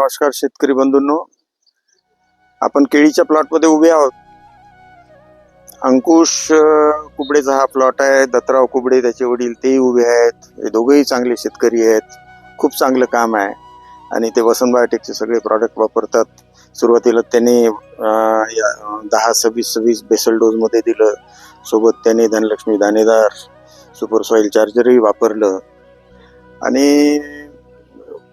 नमस्कार शेतकरी बंधूंनो. आपण केळीच्या प्लॉटमध्ये उभे आहोत. अंकुश कुबडेचा हा प्लॉट आहे. दत्तराव कुबडे त्याचे वडील तेही उभे आहेत. हे दोघेही चांगले शेतकरी आहेत. खूप चांगलं काम आहे. आणि ते वसंत बायोटेकचे सगळे प्रॉडक्ट वापरतात. सुरुवातीला त्यांनी या- दहा सव्वीस सव्वीस बेसल डोजमध्ये दिलं. सोबत त्यांनी धनलक्ष्मी दाणेदार सुपर सॉईल चार्जरही वापरलं. आणि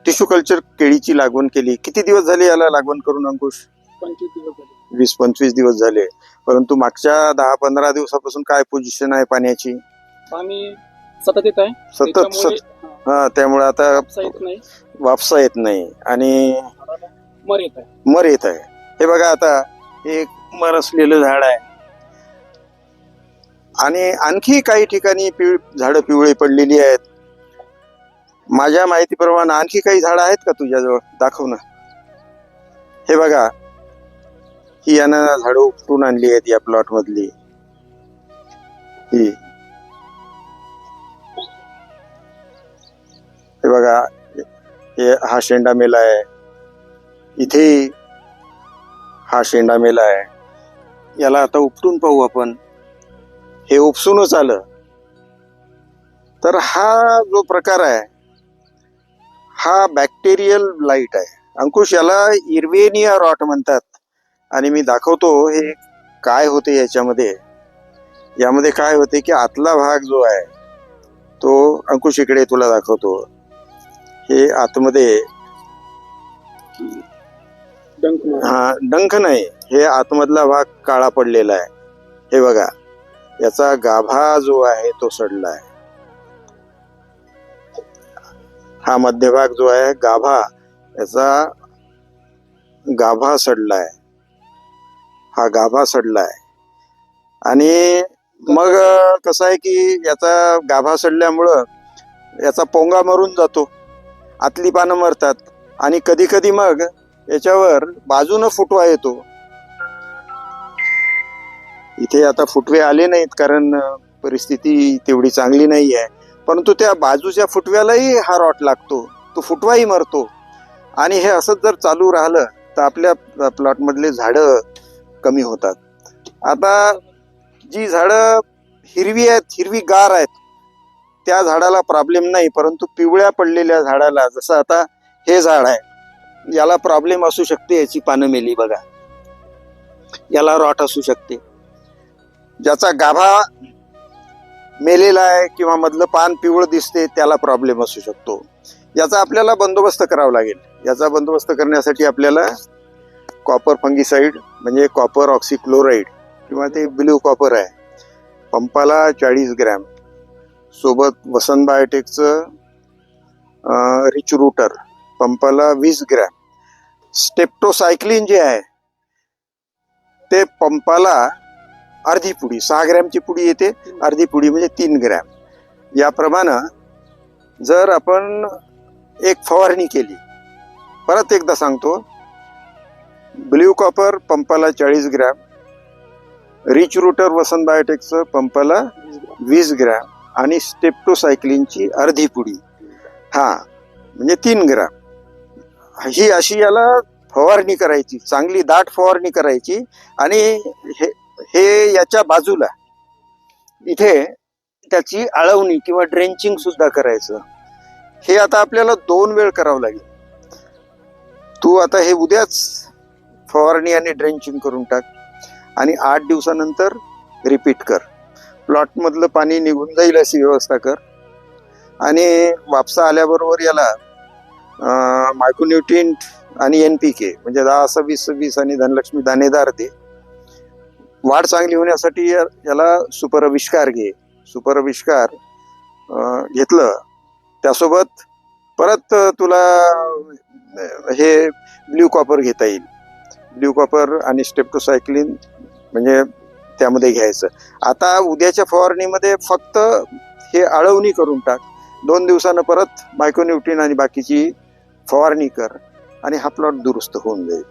टिश्यू कल्चर केळीची लागवण केली. किती दिवस झाले याला लागवण करून अंकुश? पंचवीस दिवस झाले. वीस पंचवीस दिवस झाले. परंतु मागच्या दहा पंधरा दिवसापासून काय पोझिशन आहे पाण्याची? पाणी सतत येत आहे. सतत त्याच्यामुळे, सत हा, त्यामुळे आता येत नाही. वापसा येत नाही. आणि झाडाला मर येत आहे. मर येत आहे. हे बघा आता हे एक मर असलेलं झाड आहे. आणि आणखी काही ठिकाणी पिव झाडं पिवळी पडलेली आहेत. माझ्या माहितीप्रमाणे आणखी काही झाडं आहेत का तुझ्याजवळ? दाखव ना. हे बघा. ही यानं झाडं उपटून आणली आहेत या प्लॉट मधली. ही. हे बघा. हे हा शेंडा मेला आहे. इथे हा शेंडा मेला आहे. याला आता उपटून पाहू आपण. हे उपसूनच आलं. तर हा जो प्रकार आहे हा बॅक्टेरियल लाइट आहे. अंकुश याला इर्वेनिया रॉट म्हणतात. आणि मी दाखवतो हे काय होते याच्यामध्ये. यामध्ये काय होते की आतला भाग जो आहे तो अंकुश इकडे तुला दाखवतो. हे आतमध्ये. हा डंख नाही. हे आतमधला भाग काळा पडलेला आहे. हे बघा याचा गाभा जो आहे तो सडला आहे. हा मध्यभाग जो आहे गाभा याचा गाभा सडला आहे हा गाभा सडला आहे आणि मग कसं आहे की याचा गाभा सडल्यामुळं याचा पोंगा मरून जातो. आतली पानं मरतात. आणि कधी कधी मग याच्यावर बाजूनं फुटवा येतो. इथे आता फुटवे आले नाहीत कारण परिस्थिती तेवढी चांगली नाही आहे परंतु त्या बाजूच्या फुटव्यालाही हा रॉट लागतो. तो फुटवाही मरतो. आणि हे असंच जर चालू राहिलं तर आपल्या प्लॉटमधले झाडं कमी होतात. आता जी झाडं हिरवी आहेत हिरवी गार आहेत त्या झाडाला प्रॉब्लेम नाही परंतु पिवळ्या पडलेल्या झाडाला जसं आता हे झाड आहे याला प्रॉब्लेम असू शकते याची पानं मेली बघा. याला रॉट असू शकते. ज्याचा गाभा मेलेला आहे किंवा मधलं पान पिवळं दिसते त्याला प्रॉब्लेम असू शकतो. याचा आपल्याला बंदोबस्त करावा लागेल. याचा बंदोबस्त करण्यासाठी आपल्याला कॉपर फंगिसाईड म्हणजे कॉपर ऑक्सिक्लोराईड किंवा ते ब्ल्यू कॉपर आहे. पंपाला चाळीस ग्रॅम सोबत वसंत बायोटेकचं रिच रूटर पंपाला वीस ग्रॅम स्टेप्टोसायक्लिन जे आहे ते पंपाला अर्धी पुडी सहा ग्रॅमची पुडी येते अर्धी पुडी म्हणजे तीन ग्रॅम. याप्रमाणे जर आपण एक फवारणी केली परत एकदा सांगतो ब्ल्यू कॉपर पंपाला चाळीस ग्रॅम रिच रूटर वसंत बायोटेकचं पंपाला वीस ग्रॅम आणि स्टेप्टोसायक्लिनची अर्धी पुडी. हा म्हणजे तीन ग्रॅम. ही अशी याला फवारणी करायची चांगली दाट फवारणी करायची आणि हे हे याच्या बाजूला इथे त्याची आळवणी किंवा ड्रेंचिंग सुद्धा करायचं. हे आता आपल्याला दोन वेळ करावं लागेल. तू आता हे उद्याच फवारणी आणि ड्रेंचिंग करून टाक आणि आठ दिवसानंतर रिपीट कर. प्लॉटमधलं पाणी निघून जाईल अशी व्यवस्था कर. आणि वापसा आल्याबरोबर याला मायक्रोन्युट्रिंट आणि एन पी के म्हणजे दहा सव्वीस सव्वीस आणि धनलक्ष्मी दाणेदार दे. वाढ चांगली होण्यासाठी याला सुपरविष्कार घे. सुपरविष्कार घेतलं. त्यासोबत परत तुला हे ब्ल्यू कॉपर घेता येईल. ब्ल्यू कॉपर आणि स्टेप्टोसायक्लिन म्हणजे त्यामध्ये घ्यायचं. आता उद्याच्या फवारणीमध्ये फक्त हे आळवणी करून टाक. दोन दिवसानं परत मायक्रोन्युट्रीन आणि बाकीची फवारणी कर आणि हा प्लॉट दुरुस्त होऊन जाईल.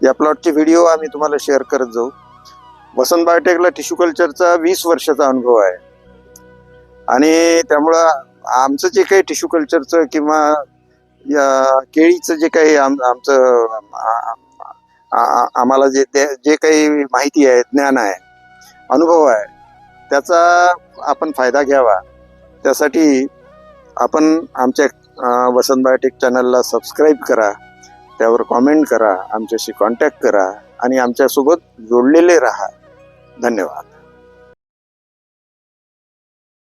या प्लॉटचे व्हिडिओ आम्ही तुम्हाला शेअर करत जाऊ. वसंत बायोटेकला टिश्यू कल्चरचा वीस वर्षाचा अनुभव आहे. आणि त्यामुळं आमचं जे काही टिश्यू कल्चरचं किंवा या केळीचं जे काही आम आमचं आम्हाला जे ते- जे काही माहिती आहे ज्ञान आहे अनुभव आहे त्याचा आपण फायदा घ्यावा. त्यासाठी आपण आमच्या वसंत बायोटेक चॅनलला सबस्क्राईब करा. त्यावर कॉमेंट करा. आमच्याशी कॉन्टॅक्ट करा. आणि आमच्यासोबत जोडलेले राहा. धन्यवाद.